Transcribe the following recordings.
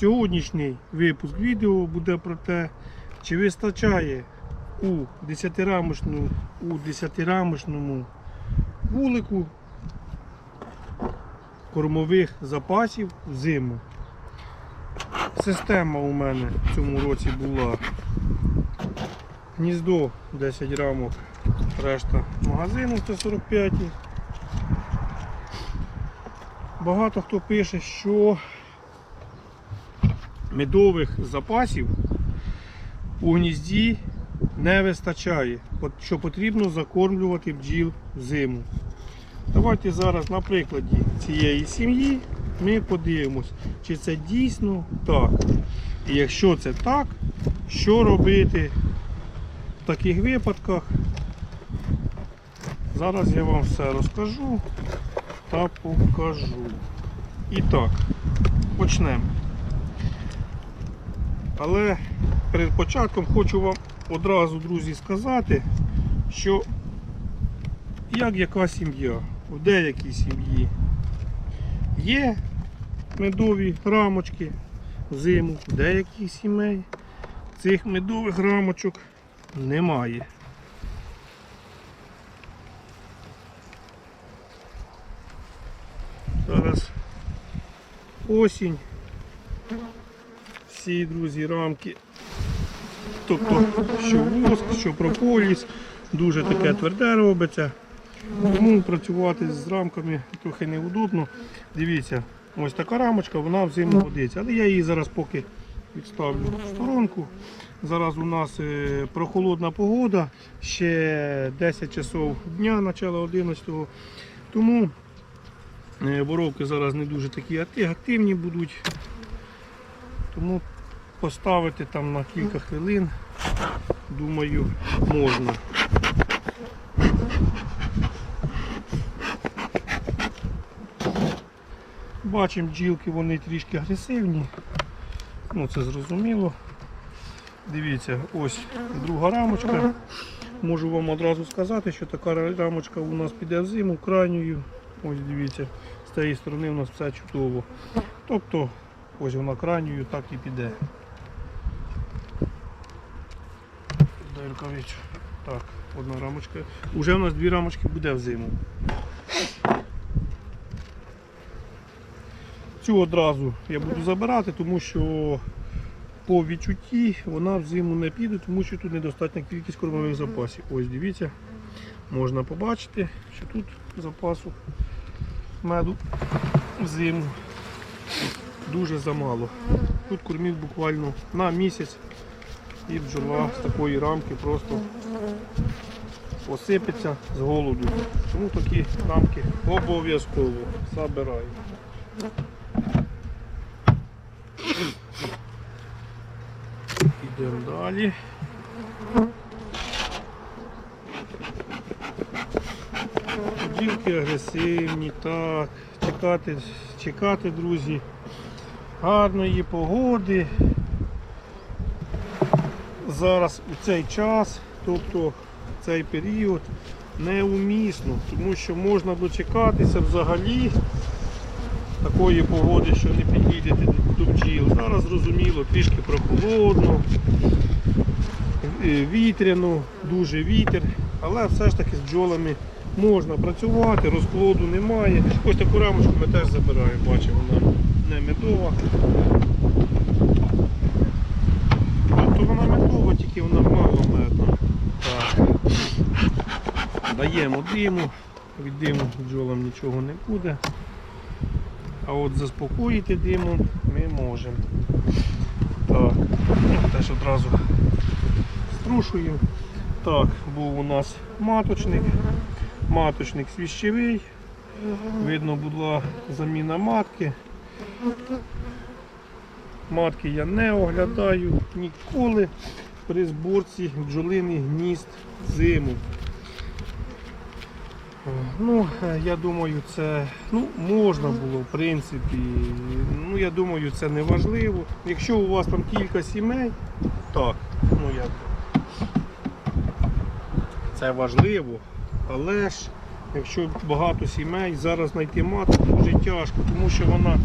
Сьогоднішній випуск відео буде про те, чи вистачає у 10-рамочному, у 10-рамочному вулику кормових запасів в зиму. Система у мене в цьому році була гніздо 10 рамок, решта магазину 145. Багато хто пише, що медових запасів у гнізді не вистачає, що потрібно закормлювати бджіл взиму. Давайте зараз на прикладі цієї сім'ї ми подивимось, чи це дійсно так. І якщо це так, що робити в таких випадках? Зараз я вам все розкажу та покажу. І так, почнемо. Але перед початком хочу вам одразу, друзі, сказати, що як яка сім'я, в деякій сім'ї є медові рамочки взиму, в деяких сімей цих медових рамочок немає. Зараз осінь. Всі, друзі, рамки. Тобто, що воск, що прополіс, дуже таке тверде робиться. Тому працювати з рамками трохи неудобно. Дивіться, ось така рамочка, вона взиму годиться. Але я її зараз поки відставлю в сторонку. Зараз у нас е, прохолодна погода, ще 10 часов дня, начало 11 -го. Тому е, воровки зараз не дуже такі активні будуть. Тому поставити там на кілька хвилин, думаю, можна. Бачимо, бджілки вони трішки агресивні. Ну, це зрозуміло. Дивіться, ось друга рамочка. Можу вам одразу сказати, що така рамочка у нас піде в зиму крайньою. Ось дивіться, з цієї сторони у нас все чудово. Тобто, ось вона крайньою так і піде. Дай. Так, одна рамочка. Уже у нас дві рамочки буде в зиму. Цю одразу я буду забирати, тому що по відчутті вона в зиму не піде, тому що тут недостатня кількість кормових запасів. Ось дивіться, можна побачити, що тут запасу меду в зиму дуже замало. Тут кормів буквально на місяць і бджола з такої рамки просто посипеться з голоду. Тому такі рамки обов'язково забираю. Йдемо далі. Бджілки агресивні, так. Чекати, чекати, друзі, гарної погоди. Зараз у цей час, тобто цей період, неумісно, тому що можна дочекатися взагалі такої погоди, що не підійдете до бджіл. Зараз зрозуміло, трішки прохолодно, е, вітряно, дуже вітер, але все ж таки з бджолами можна працювати, розплоду немає. Ось таку рамочку ми теж забираємо, бачимо, вона не медова. Тобто вона медова, тільки вона мало медна. Так. Даємо диму, від диму бджолам нічого не буде. А от заспокоїти димом ми можемо. Так, ну, теж одразу струшуємо. Так, був у нас маточник. Маточник свіщевий. Видно була заміна матки. Матки я не оглядаю ніколи при зборці бджолиних гнізд зиму. Ну, е, я думаю, це ну, можна було, в принципі. Ну, я думаю, це не важливо. Якщо у вас там кілька сімей, так, ну як. Це важливо, але ж Якщо багато сімей, зараз знайти матку дуже тяжко, тому що вона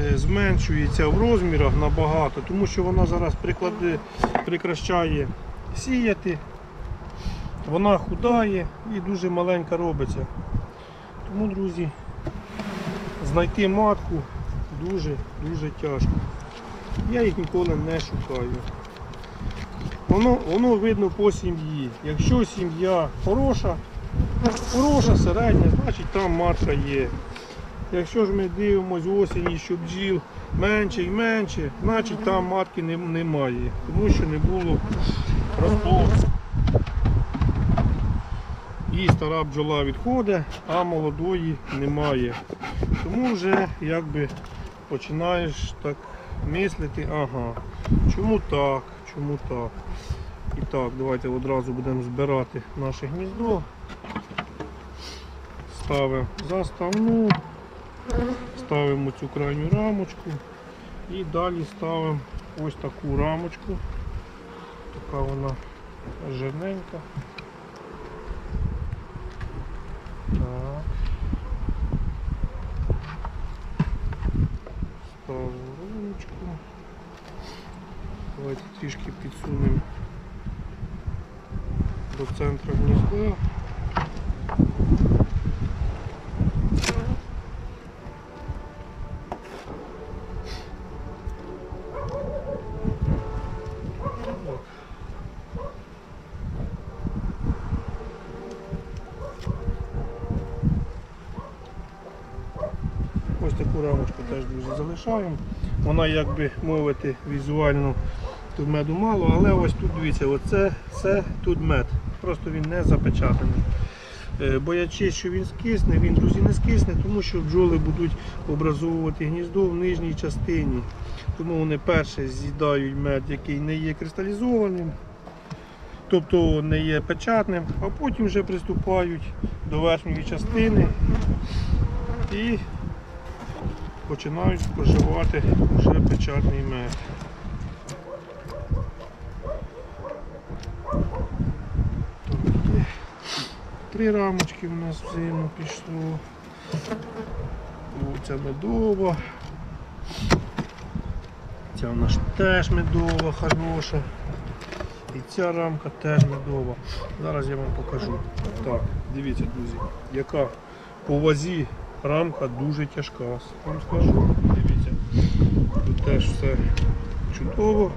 е, зменшується в розмірах набагато, тому що вона зараз приклади, прикращає сіяти, вона худає і дуже маленька робиться. Тому, друзі, знайти матку дуже-дуже тяжко. Я їх ніколи не шукаю. Воно, воно видно по сім'ї. Якщо сім'я хороша, хороша, середня, значить там матка є. Якщо ж ми дивимося осені, що бджіл менше і менше, значить там матки не- немає, тому що не було розплоду. І стара бджола відходить, а молодої немає. Тому вже якби починаєш так мислити, ага, чому так, чому так. І так, давайте одразу будемо збирати наше гніздо. Ставимо заставну, ставимо цю крайню рамочку і далі ставимо ось таку рамочку. Така вона жирненька. Ставимо рамочку. Давайте трішки підсунемо до центру гнізда. Таку рамочку теж друзі залишаємо. Вона, як би мовити, візуально тут меду мало, але ось тут дивіться, оце все тут мед. Просто він не запечатаний. Е, Боячись, що він скисне, він, друзі, не скисне, тому що бджоли будуть образовувати гніздо в нижній частині. Тому вони перше з'їдають мед, який не є кристалізованим, тобто не є печатним, а потім вже приступають до верхньої частини і починають споживати вже печатний мед. Три рамочки в нас в зиму пішло. Ця медова. Ця в нас теж медова, хороша. І ця рамка теж медова. Зараз я вам покажу. Так, дивіться, друзі, яка по вазі рамка дуже тяжка. Вам скажу. Дивіться. Тут теж все чудово.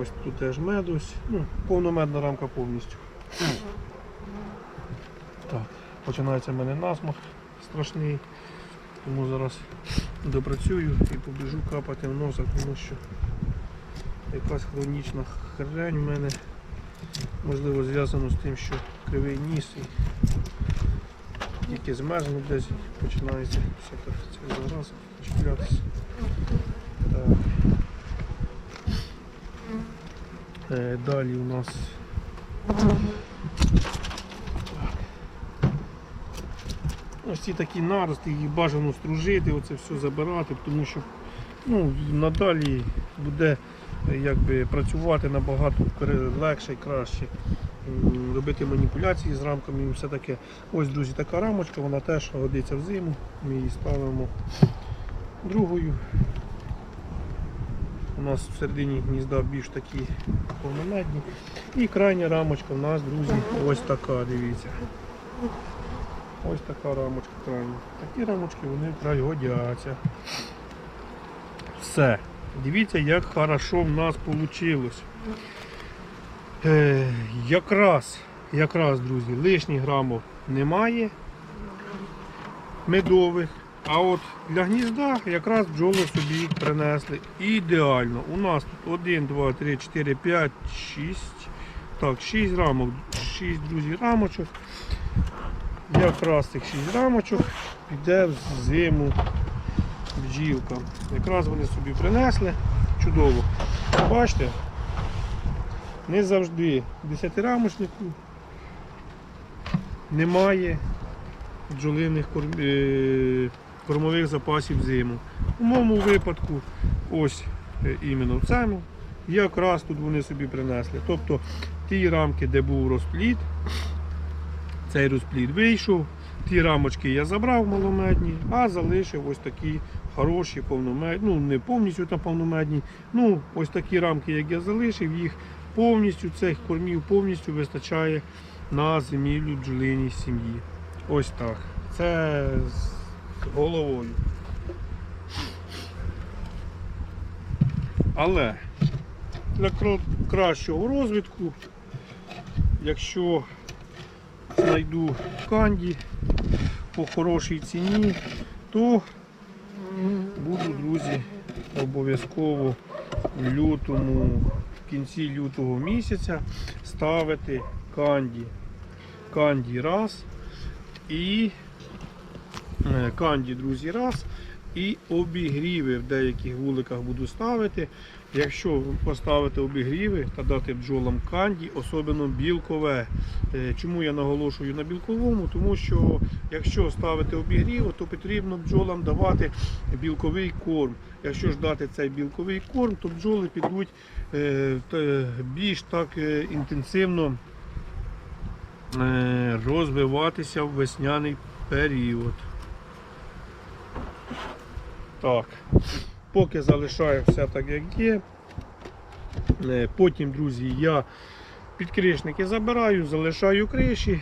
Ось тут теж мед ось. Ну, повномедна рамка повністю. Так, починається в мене насмах страшний. Тому зараз допрацюю і побіжу капати в носа, тому що якась хронічна хрень в мене можливо зв'язано з тим, що кривий ніс і тільки змерзну десь починається всяка ця зараза чіплятися. Е, Далі у нас Ось ці такі нарости, їх бажано стружити, оце все забирати, тому що ну, надалі буде е, якби, працювати набагато легше і краще. Робити маніпуляції з рамками і все таке. Ось, друзі, така рамочка, вона теж годиться в зиму. Ми її ставимо другою. У нас всередині гнізда більш такі повномедні. І крайня рамочка у нас, друзі, ось така, дивіться. Ось така рамочка крайня. Такі рамочки вони вкрай годяться. Все. Дивіться, як хорошо в нас вийшло. Е, якраз, якраз, друзі, лишніх грамів немає медових. А от для гнізда якраз бджоли собі принесли ідеально. У нас тут 1, 2, 3, 4, 5, 6. Так, 6 рамок, 6 друзі рамочок. Якраз цих 6 рамочок піде в зиму бджілка. Якраз вони собі принесли. Чудово. Бачите, не завжди 10 рамочнику немає бджолиних е, кормових запасів зиму. У моєму випадку, ось е, іменно в цьому, якраз тут вони собі принесли. Тобто ті рамки, де був розплід, цей розплід вийшов, Ті рамочки я забрав маломедні, а залишив ось такі хороші повномедні, ну не повністю там повномедні. Ну, ось такі рамки, як я залишив, їх повністю цих кормів повністю вистачає на зимівлю бджолиній сім'ї. Ось так. Це з головою. Але для кращого розвитку, якщо знайду канді по хорошій ціні, то буду, друзі, обов'язково в лютому, кінці лютого місяця ставити канді. Канді раз і е, канді, друзі, раз. І обігріви в деяких вуликах буду ставити. Якщо поставити обігріви та дати бджолам канді, особливо білкове. Е, Чому я наголошую на білковому? Тому що якщо ставити обігрів, то потрібно бджолам давати білковий корм. Якщо ж дати цей білковий корм, то бджоли підуть е, більш так е, інтенсивно розвиватися в весняний період. Так, поки залишаю все так, як є. Е, Потім, друзі, я підкришники забираю, залишаю криші.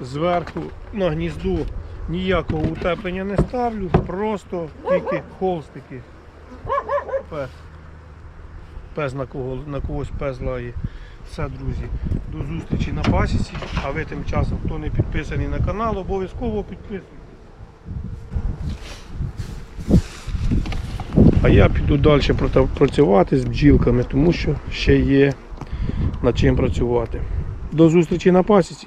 Зверху на гнізду ніякого утеплення не ставлю, просто тільки холстики. Пес. Пес на, кого, на когось пес лає. Все, друзі, до зустрічі на пасіці. А ви тим часом, хто не підписаний на канал, обов'язково підписуйтесь. А я піду далі працювати з бджілками, тому що ще є над чим працювати. До зустрічі на пасіці.